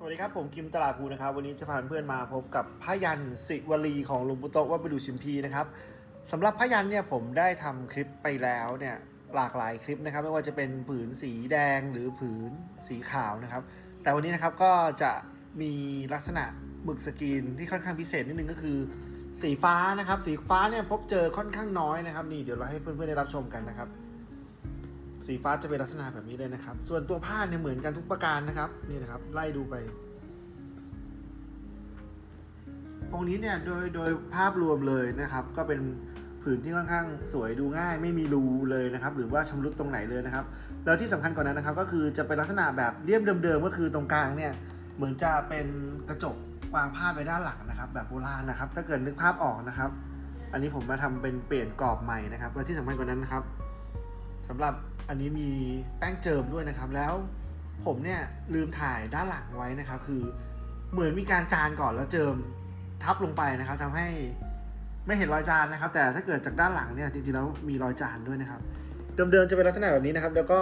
สวัสดีครับ ผมคิมตลาดภูนะครับ วันนี้จะพาเพื่อนมาพบกับพยันสิวลีของหลุงปุโตะวัดปดูชิมพีนะครับสำหรับพยันเนี่ยผมได้ทำคลิปไปแล้วเนี่ยหลากหลายคลิปนะครับ ไม่ว่าจะเป็นผืนสีแดงหรือผืนสีขาวนะครับ แต่วันนี้นะครับก็จะมีลักษณะหมึกสกรีนที่ค่อนข้างพิเศษนิดนึงก็คือ สีฟ้านะครับ สีฟ้าเนี่ยพบเจอค่อนข้างน้อยนะครับ นี่เดี๋ยวเราให้เพื่อนๆได้รับชมกันนะครับ สีฟ้าจะเป็นลักษณะแบบนี้เลยนะครับ ส่วนตัวผ้าเนี่ยเหมือนกันทุกประการนะครับนี่นะครับ ไล่ดูไป องค์นี้เนี่ยโดยโดยภาพรวมเลยนะครับ ก็เป็นผืนที่ค่อนข้างสวยดูง่าย ไม่มีรูเลยนะครับ หรือว่าชำรุดตรงไหนเลยนะครับ แล้วที่สำคัญกว่านั้นนะครับ ก็คือจะเป็นลักษณะแบบเรียบเดิมๆก็คือตรงกลางเนี่ยเหมือนจะเป็นกระจกวางผ้าไว้ด้านหลังนะครับ แบบโบราณนะครับ ถ้าเกิดนึกภาพออกนะครับ อันนี้ผมมาทำเป็นเปลี่ยนกรอบใหม่นะครับและที่สำคัญกว่านั้นนะครับสำหรับ อันนี้มีแป้งเจิมด้วยนะครับ แล้วผมเนี่ยลืมถ่ายด้านหลังไว้นะครับ คือเหมือนมีการจานก่อนแล้วเจิมทับลงไปนะครับทำให้ไม่เห็นรอยจานนะครับ แต่ถ้าเกิดจากด้านหลังเนี่ยจริงๆแล้วมีรอยจานด้วยนะครับ เดิมๆจะเป็นลักษณะแบบนี้นะครับ แล้วก็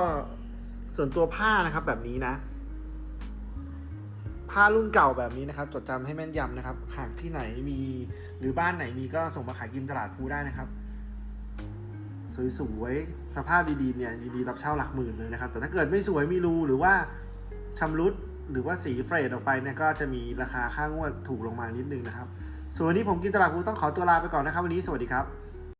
ส่วนตัวผ้านะครับแบบนี้นะ ผ้ารุ่นเก่าแบบนี้นะครับ จดจำให้แม่นยำนะครับหากที่ไหนมีหรือบ้านไหนมีก็ส่งมาขายกิมตลาดภูได้นะครับ สวยๆสภาพดีๆเนี่ยยินดีรับเช่าหลักหมื่นเลยนะครับ แต่ถ้าเกิดไม่สวยมีรูหรือว่าชำรุดหรือว่าสีเฟรดออกไปเนี่ยก็จะมีราคาค่างวดถูกลงมานิดนึงนะครับ ส่วนวันนี้ผมกินตลาดภูต้องขอตัวลาไปก่อนนะครับ วันนี้สวัสดีครับ